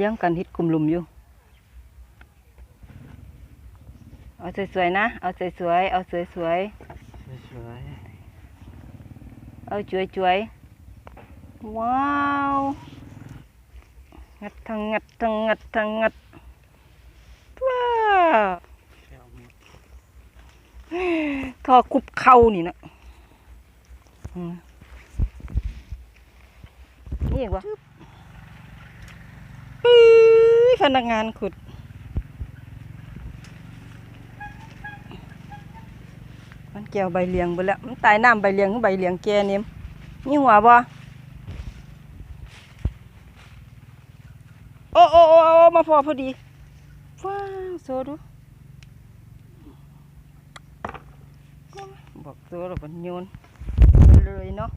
เลี้ยงกันเฮ็ดกลุ่มหลุมอยู่ เอาสวยๆนะ เอาสวยๆ เอาสวยสวยๆ เอาจวยๆ ว้าวงัดทางงัดทางงัดทางงัดว้าวๆแก้วหมดทอคุบเข่านี่นะอืมนี่อีกวะปื้ย พนักงานขุด มันแก้วใบเลียงไปแล้ว มันตายน้ำใบเลียงใบเลียงแก่เนี่ยมีหัวบ่โอ้โอ้โอ้โอมาพอพอดีว้าวโซดูบอกตัวเราบันโยนเลยเนาะ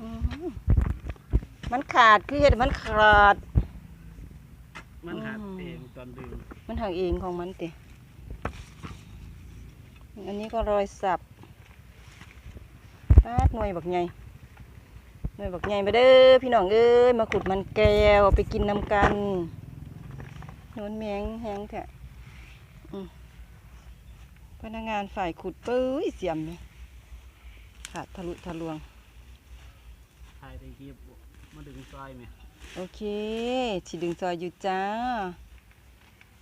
อื้อหือ มันขาดคือเห็ดมันขาด มันหักอืมเองตอนดึงมันหักเองของมันติอันนี้ก็รอยสับปาดหน่วยบักใหญ่หน่วยบักใหญ่มาเด้อพี่น้องเอ้ยมาขุดมันแก้วเอาไปกินน้ำกันโนนแมงแห้งแท้อืมพนักงานฝ่ายขุดปื้ยเสียมเลยขาดทะลุทะลวงทายได้กีบ มาดึงซอยไหมโอเคฉีดึงซอยอยู่จ้า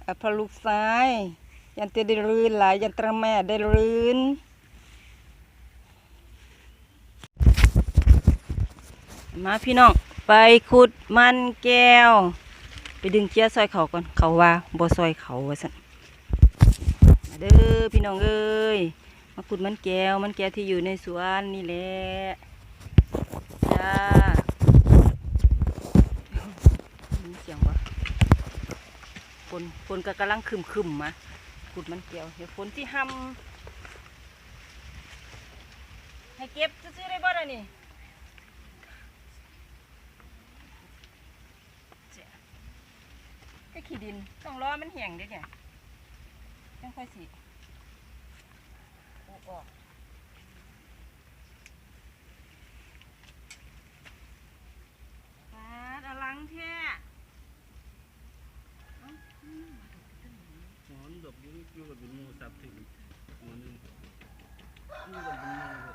อะพลูกซ้าย ยันเตได้รืนหลายยันตระแม่ได้รืนมาพี่น้องไปขุดมันแก้ว ไปดึงเกียร์ซอยเขาก่อนเขาว่าบ่ซอยเขาว่าสันมาเด้อพี่น้องเอ้ยมาขุดมันแก้วมันแก้วที่อยู่ในสวนนี่แหละจ้า มีเสียงวะฝ นฝนก็กำลังคึมคึมมาขุดมันเกี่ยวเดี๋ยวฝนที่ห้ำให้เก็บซื้อได้บ่ล่ะนี่เจ๊ก็ขี้ดินต้องรอมันแห้งเด้เนี่ยจังค่อยสิอออกปาดอลังแท้ หอนดอกอยู่อยู่กับเป็นหมูสับถึงหัวหนึงอยู่กับเป็นหมูเลย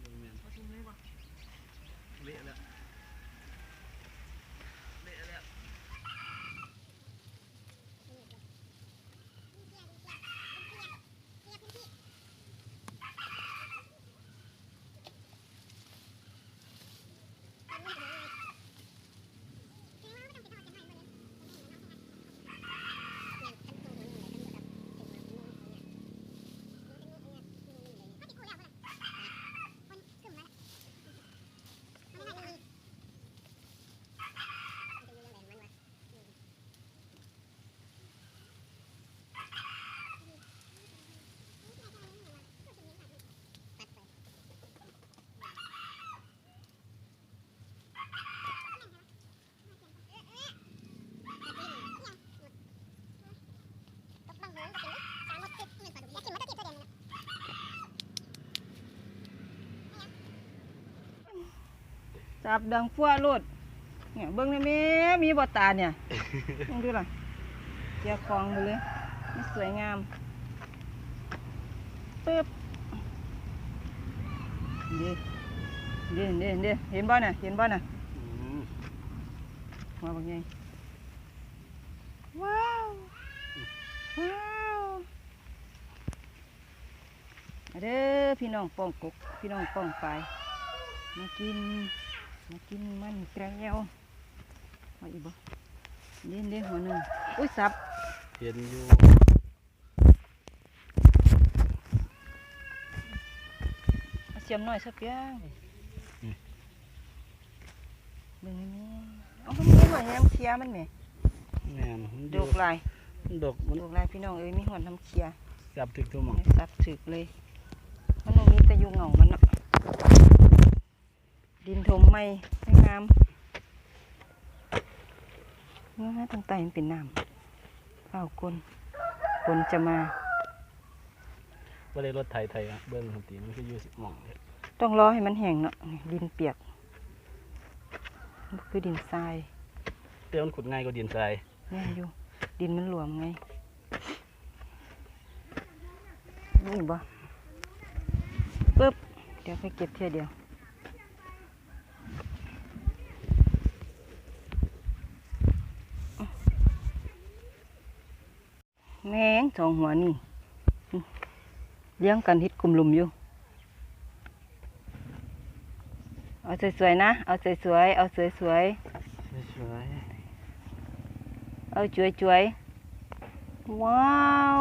เรื่องแม่นเละแล้วเละแล้ว จับดังฟัวโลดเนี่ยเบิ้งได้แม่มีบ่ตาเนี่ยลองดูล่ะเจียคลองไปเลยมันสวยงามปึ๊บเด้เด้เด้เด้เห็นบ่น่ะเห็นบ่น่ะอืมมาบักใหญ่ว้าวว้าวมาเด้อพี่น้องป้องกกพี่น้องป้องไปายมากิน มากินมันแกงมาอีกบ่เด่นเด่นหัวหนึ่งอุ้ยสับเห็นอยู่เอาเสียมหน่อยสักอย่างเบิ่งนี่เอามันมีหัวแฮมเคียมันแหมแม่นมันอดยู่กลายดอกมันดกลายพี่น้องเอ้ยมีหัวน้ำเคียจับถึงตัวหมองสับถึกเลย มันบ่มีแต่อยุงเหงามันเนาะ ดินถมไม่ไม่งามเนื้อต่างๆมันเป็นน้ำเปล่ากลไปนจะมาบ่ได้รถไถไถอะเบิ่งทันทีมันคืออยู่สิหม่องเนี่ยต้องรอให้มันแห้งเนาะนี่ดินเปียกมันคือดินทรายเดี๋ยวมันขุดง่ายกว่าดินทรายแน่นอยู่ ดินมันหลวมไงนี่บ่ปึ๊บเดี๋ยวไปเก็บเที่ยเดียว แมงสองหัวนี่นี่เลี้ยงกันฮิดกลุ่มลุมอยู่ เอาสวยๆนะ เอาสวยๆ เอาสวยสวยๆเอาช่วยๆ ว้าว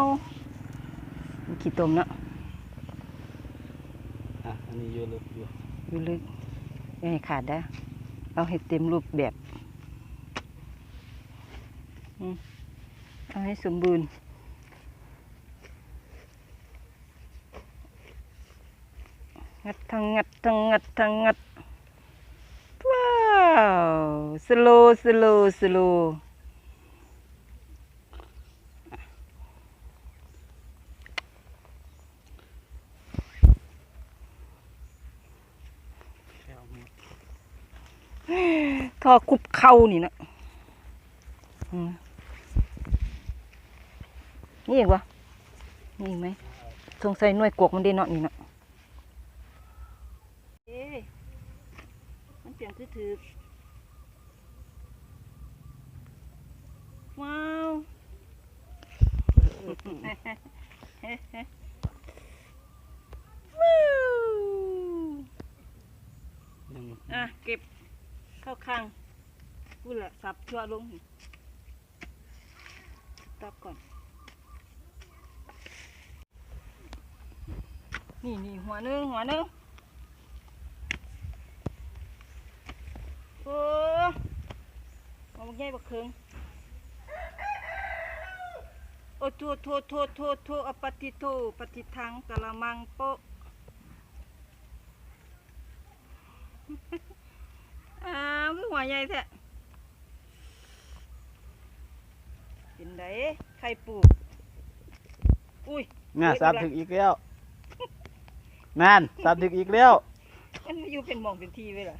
มีขี้ตมเนาะๆอะ อันนี้อยู่ลึกอยู่อยู่ลึกอย่าให้ขาดได้อเอาให้เต็มรูปแบบอืมเอาให้สมบูรณ์ งัด ทั้งงัดทั้งงัดทั้งงัดว้าวสโลสโลสโลแค่อามาทอคุบเข่านี่นะนี่อีกวะนี่อีกไหมสงสัยหน่วยกวกมันได้นาะนี่นะเอ๊ะมันเปลี่ยนคือ ถือว้าวว้าวยังอะเก็บเข้าข้างกูแหละสับชั่วลงนี่ตับก่อน นี่นี่หัวหนึงหัวหนึงโอ้ เอาบักใหญ่บักเคิงโอ้โทโทโทโทโทอปฏิโทปฏิทังกะละมังโปะอ้าวคือหัวใหญ่แท้เป็นไดไข่ปูอุ้ยน่าเฮ้ยสับกำลังถึงอีกแล้วนั่นสับถึงอีกแล้วมันมาอยู่เป็นหมองเป็นทีไว้ล่ะ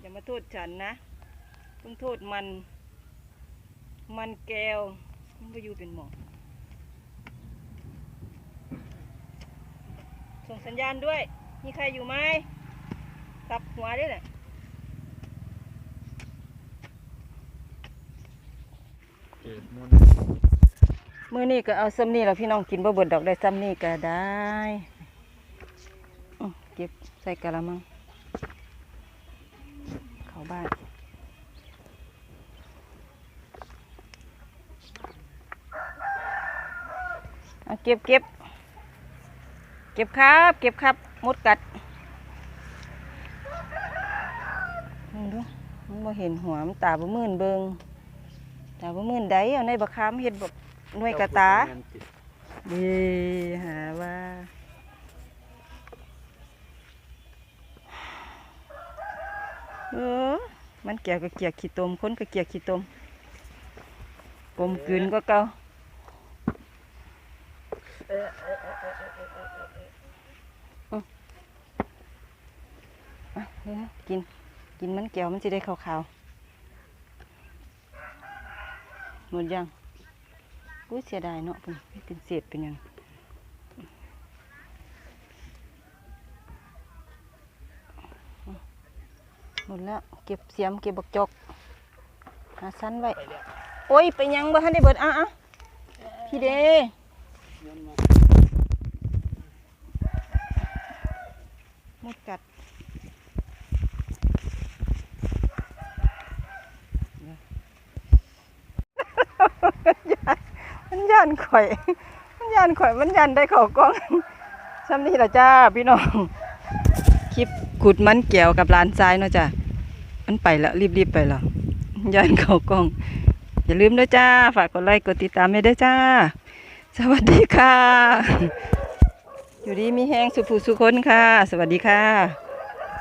อย่ามาโทษฉันนะ ต้องโทษมัน มันแก้วมันมาอยู่เป็นหมองส่งสัญญาณด้วย มีใครอยู่ไหมตับหัวด้วยแหละเมุนมื้อนี้ก็เอาซ้ำนี่แหละพี่น้องกินบ่เบิดดอกได้ซ้ำนี่ก็ได้เก็บใส่กะละมัง เข้าบ้าน เก็บเก็บเก็บครับ เก็บครับมดกัดดูมันบ่เห็นหัวมันตาบ่มื่นเบิงตาบ่มื่นใดเอาในบักคามเฮ็ดบ่หน่วยกระตาดีหาว่าเออมันเกียวกับเกียกขี้ตมคนก็เกียกขี้ตมกลมกลืนก็เก่าอืมอะ เดี๋ยวนะกิน กินมันแก้วมันจะได้ขาวๆ หมดยังอุ้ยเสียดายเนาะเป็นเป็นเศษเป็นยังหมดแล้วเก็บเสียมเก็บบักจกหาสั้นไว้ โอ้ย ไปยังบ่ทันได้เบิดอะอะพี่เด มดกัดมันย่านข่อย มันย่านข่อย มันย่านได้เขากล้องซ้ำนี่ละจ้าพี่น้อง คลิปขุดมันแก้วกับลานทรายเนาะจ้ามันไปแล้วรีบๆไปแล้วย่านเขากล้อง อย่าลืมด้วยจ้า ฝากกดไลค์กดติดตามให้ด้วยจ้า สวัสดีค่ะ อยู่ดีมีแห้งสุภูสุคนค่ะ สวัสดีค่ะ